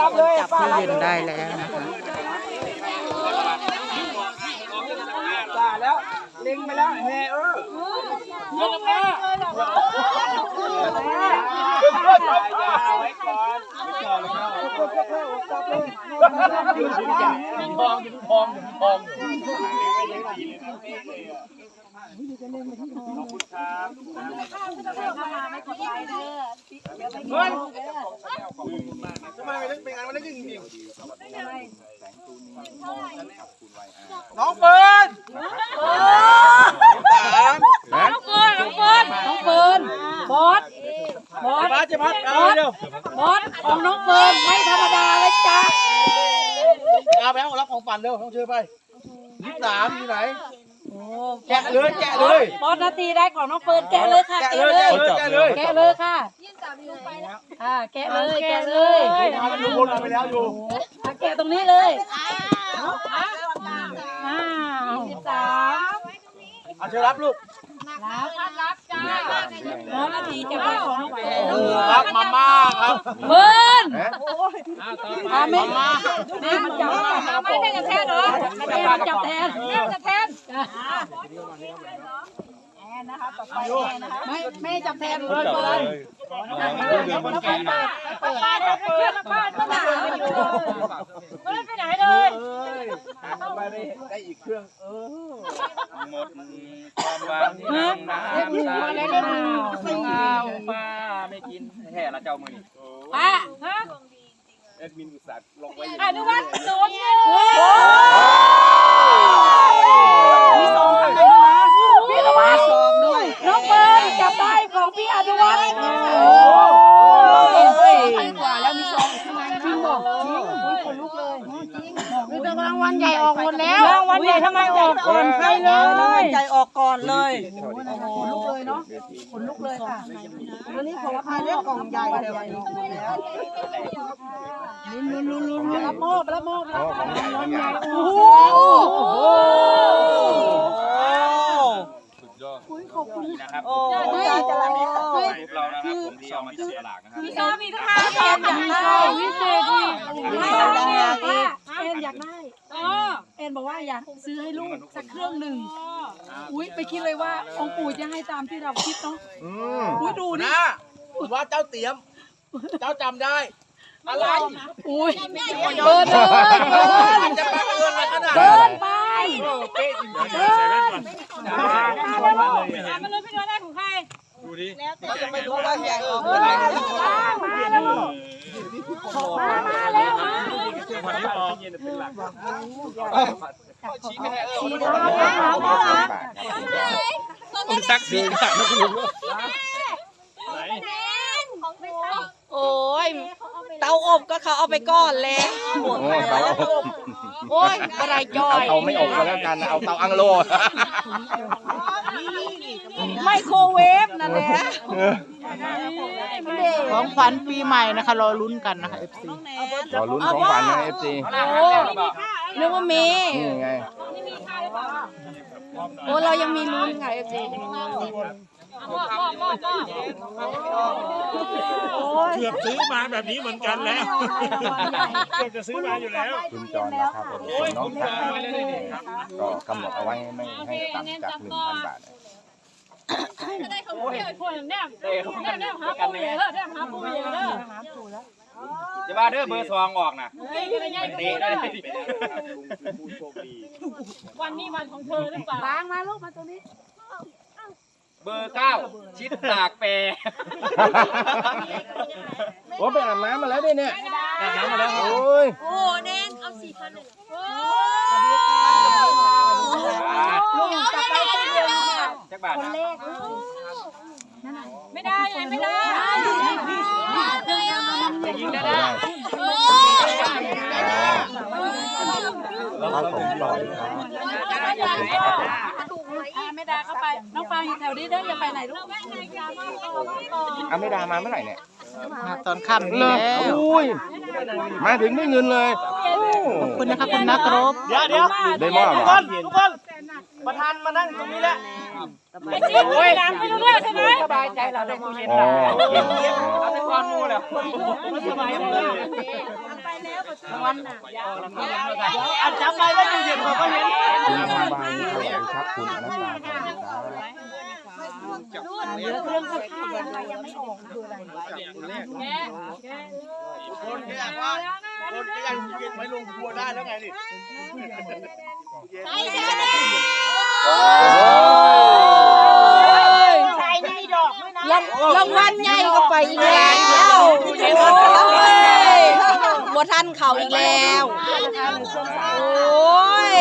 รับเลยจับที่ยืนได้แล้วนะคะ จ่าแล้วเล็งไป แล้วแม่เออเงินแม่ไว้ก่อนไม่จอเลยครับอยู่ทองอยู่ทองอยู่ทองขอบคุณครับเฮ้ยทำไมไม่เล่นเป็นงานวันนี้จริง น้องเฟิร์นสามน้องเฟิร์นน้องเฟิร์นน้องเฟิร์นบอสบอสป้าจะพัดเอาเร็วบอสของน้องเฟิร์นไม่ธรรมดาเลยจ้าเอาไปเอารับของฝันเร็วต้องช่วยไปยี่สามอยู่ไหนโอ้แกะเลยแกะเลยบอสนาทีได้ของน้องเฟิร์นแกะเลยค่ะแกะแกะเลยเลยแกะเลยแกะเลยค่ะอ่าแกะเลยแกะเลยเอามันดูวนเอาไปแล้วอยู่อะ แกะตรงนี้เลยอ้าวสามเอาเชิญรับลูกบอสนาทีจะได้ของน้องเฟิร์นรับมาม่าครับเฟิร์นอ่าม่แม่มันจับไม่ได้จะแทนเหรอแม่มันจับแทนแม่จะแทน ไม่ไม่จับแทนเลยเฟิร์นไม่ไปไหนเลยไปได้ได้อีกเครื่องเออหมดความหวังน้ำตาเล่าป้าไม่กินแห่ละเจ้ามือนี่ป้าฮะแอดมินอุตส่าห์ลงไว้อนุวัฒน์ศูนย์หนึ่งมีสองข้างในด้วยนะพี่อนุวัฒน์สองด้วยน้องเฟิร์นจับได้ของพี่อนุวัฒน์โอ้ยกว่าแล้วมีสองข้างในจริงบอกจริงคนลุกเลยจริงมีแต่รางวัลใหญ่ออกหมดแล้วรางวัลใหญ่ ทำไมออกก่อนใครเลยใหญ่ออกก่อนเลยคนลุกเลยเนาะคนลุกเลยค่ะวันนี้ของใครเรียกกล่องใหญ่ใหญ่ออกหมดแล้วลุ้นลุ้นลุ้นลุ้นรับมอบรับมอบรับมอบรางวัลใหญ่โอ้โหนะครับโอ้ยจะรับเรานะครับผมที่เอามาจับสลากนะครับพี่สามีทุกท่านแอนอยากได้วิเศษดีแอนอยากได้แอ นบอกว่าอยากซื้อให้ลูกสักเครื่องหนึ่งอุ้ยไปคิดเลยว่าองค์ปู่จะให้ตามที่เราคิดเนาะอืมอุ้ยดูนี่นะว่าเจ้าเตรียม เจ้าจำได้ อะไรอุ้ยเกินเลยเกินจะมาเกินอะไรขนาดเกินไปเป๊ะจริงเกินดูดิๆจะไม่รู้ว่าแหกออกมาแล้วมามาแล้วมา ชี้ไม่ให้เออคุณซักซีกับนะคุณลุงโอ้ยเตาอบก็เขาเอาไปก่อนแล้วโอ้เตาอบโอ้ยบะไรจอยเอาไม่อบก็แล้วกันนะเอาเตาอังโล ไมโครเวฟนั่นแหละของขวัญปีใหม่นะคะ รอลุ้นกันนะคะ FC รอลุ้นของขวัญนะเอฟซีโอ้นึกว่ามีนี่ไงโอ้เรายังมีลุ้นค่ะ FC เกือบซื้อมาแบบนี้เหมือนกันแล้วเกือบจะซื้อมาอยู่แล้วคุณจรนะครับผมส่วนน้องสาวก็กำหนดเอาไว้ไม่ให้ต่ำจากหนึ่งพันบาท นะจะว่าเด้อเบอร์สองออกนะเตะได้วันนี้วันของเธอหรือเปล่าบางมาลูกมาตรงนี้ เบอร์เก้าชิดตากแปรโอ้ไปอาบน้ำมาแล้วด้วยเนี่ยอาบน้ำมาแล้วครับโอ้ยโอ้แนนเอาสี่พันเลยลุลุงจับไปตู้เดียวเนี่ย จักบาทนะไม่ได้ยังไม่ได้จะยิงได้ได้ได้ครับผมต่ออีกครับไม่ได้เข้าไป น้องฟางอยู่แถวนี้เด้ออย่าไปไหนลูกอาไม่ดามาเมื่อไหร่เนี่ยมาตอนค่ำนี้เลิกแล้วอุ้ยมาถึงได้เงินเลยโอ้ขอบคุณนะคะคุณนักรบเดี๋ยวเดี๋ยวได้มอบเหรทุกอคนทุกคน ประธานมานั่งตรงนี้แหละไอ้จิ๊บไปหลังไปรู้ด้วยใช่ไหมสบายใจเราได้ตู้เย็นอ๋อเย็นเย็นเอาแต่ก้อนมูแล้วสบายเลยอันจำได้ว่าอยู่เย็นผมก็เห็นคุณทองใบสวัสดีครับคุณอนัตตาสวัสดีครับคนที่อยากว่าคนที่อยากเย็นไว้ลงครัวได้แล้วไงนี่ราง รางวัลใหญ่ก็ไปอีกแล้วโอ้ยบัทันเขาอีกแล้ว โอ้ย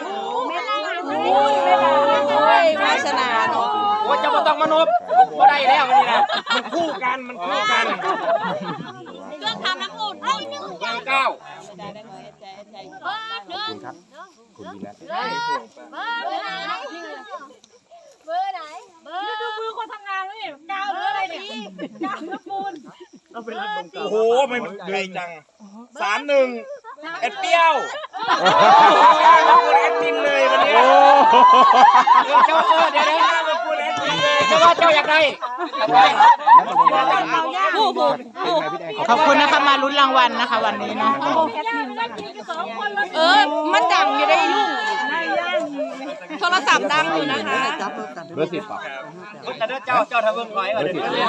โอ้ยวาสนาเนาะโอ้ยเจ้าต้องมานบบ่ได้แล้วมันนี่นะมันคู่กัน มันคู่กันเรื่องทำน้ำอุ่นเก้าข อบคุณครับคุณวินัทดูมือคนทำงานนี่กาวหรือะไรเนี่ยกาวน้ำปูนโอ้โหไม่มันไกลจังสามหนึ่งเอ็ดเปี้ยวมาพูดแอดมินเลยวันนี้เจ้าเออเดี๋ยวเดี๋ยวมาพูดแอดมินเลยเจ้าว่าเจ้าอยากได้อยากได้ผู้ผู้ขอบคุณนะคะมาลุ้นรางวัลนะคะ วันนี้นะ เออ มันดังอยู่ได้ยุ่งโทรศัพท์ดังอยู่นะคะเบอร์สิบป่ะแต่เด้อเจ้าเจ้าทำเบิ่งไว้ว่าเดี๋ยวเดี๋ยว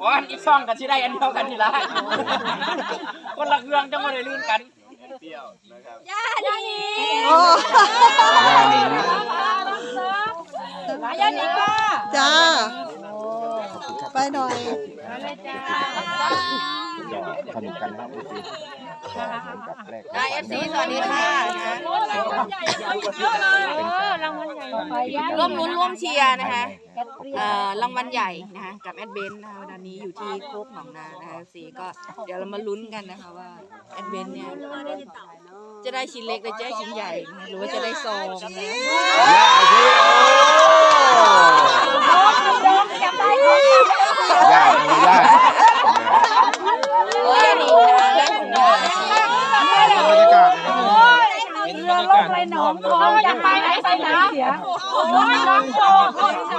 อ๋ออันอีกซ่องกันสิได้อันเดียวกันนี่ละคนละเครื่องจังบ่ได้ลื่นกันโอ้ยานิงจ้าไปหน่อยสนุกกันครับเหมือนกับแรกได้เอฟซีสวัสดีค่ะร่วมลุ้นร่วมเชียร์นะคะเอ่อรางวัลใหญ่นะคะกับแอดเบนนะคะวันนี้อยู่ที่โคกหนองนานะคะเอฟซีก็เดี๋ยวเรามาลุ้นกันนะคะว่าแอดเบนเนี่ยจะได้ชิ้นเล็กหรือจะได้ชิ้นใหญ่นะคะหรือว่าจะได้ซองนะ ยากมียากโอ้ยอันนี้นะได้ของนะบรรยากาศนะครับเห็นบรรยากาศไปหนองโอ้ยอยากไปไหนไปไหนเสียโอ้ยน้องโช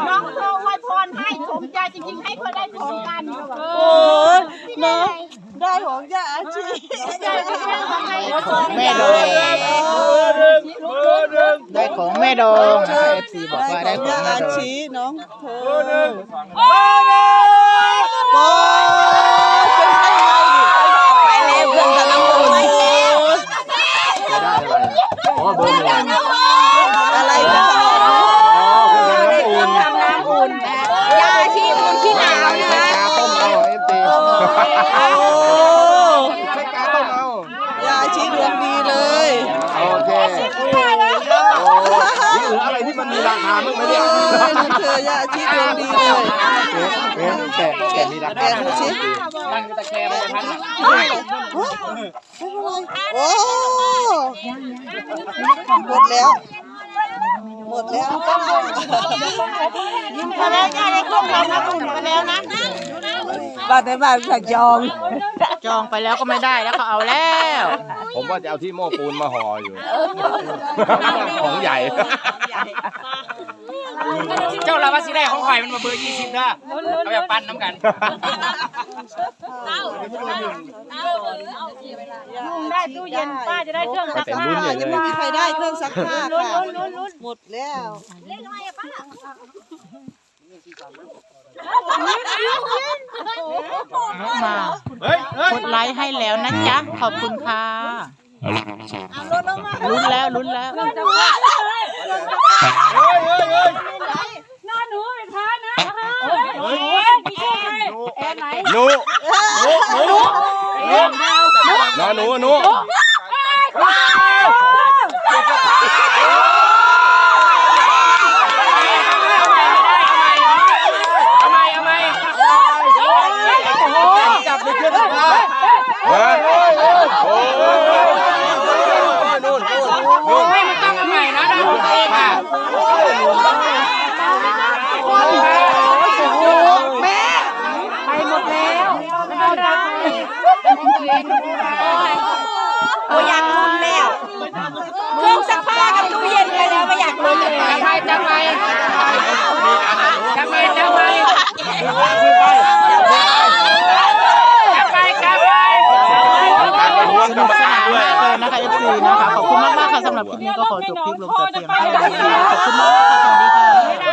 น้องโชไว้พรให้สมใจจริงๆ ให้เพื่อได้ของกันโอ้ยน้องได้ของยาอาชีแม่โดงได้ ของแม่โดงนะคะเอฟซีบอกว่าได้ของแม่โดงน้องเบอร์หนึ่งโอ้ไปแล้วเพื่อนกำลังอุ่น จะได้อะไรอ๋อเบอร์หนึ่ง อะไรกัน อ๋อคุณเป็นน้ำอุ่น ทำน้ำอุ่นนะยาอาชีอุ่นที่หนาว ใช้ นะ กาต้มเอาเอฟตี โอ้ ใช้กาต้มเอา ยาอาชีดวงดีเลย โอเคโอ้นี่เหลืออะไร ถามมึงไมเนี่ยเธอยาชีดวงดีเลยเอ๊ะแกะแกะมีราคาตั้งอยู่ตะแคงไปพันน่ะโอ้หมดแล้ว หมดแล้วมาแล้วยายได้ของเราน้ำอุ่นมาแล้วนะบ้านแต่บ้านสั่งจอง จองไปแล้วก็ไม่ได้แล้วเขาเอาแล้วผมว่าจะเอาที่โม้ปูนมาห่ออยู่ ของใหญ่ เจ้าลาวาสิได้ของข่อยมันมาเบอร์ยี่สิบเด้อเอาแบบปั้นน้ำกันลุงได้ตู้เย็นป้าจะได้เครื่องก็แต่รุ่นใหญ่เลยไม่มีใครได้เครื่องซักผ้าค่ะหมดแล้วมากดไลค์ให้แล้วนะจ๊ะ ขอบคุณค่ะลุ้นแล้วลุ้นแล้วนอนหนูเป็นพระนะโอ้ยแอนไหนหนูหนูหนูหนูหนูเอาไหมเอาไหม จับในเครื่องซักผ้าเฮ้ยโอ้ยนู่นนู่นนู่ โอ้ น ยมันต้องเอาใหม่นะนะของตัวเองอะ แม่ไปหมดแล้วโอ้ยอยากลุ้นแล้วเครื่องซักผ้ากับตู้เย็นไปแล้วไม่อยากลุ้นเลย จังไปจังไป นะคะ FC นะคะ ขอบคุณมากๆค่ะสำหรับคลิปนี้ก็ขอจบคลิปลงแต่เพียงเท่านี้ขอบคุณมากค่ะสวัสดีค่ะ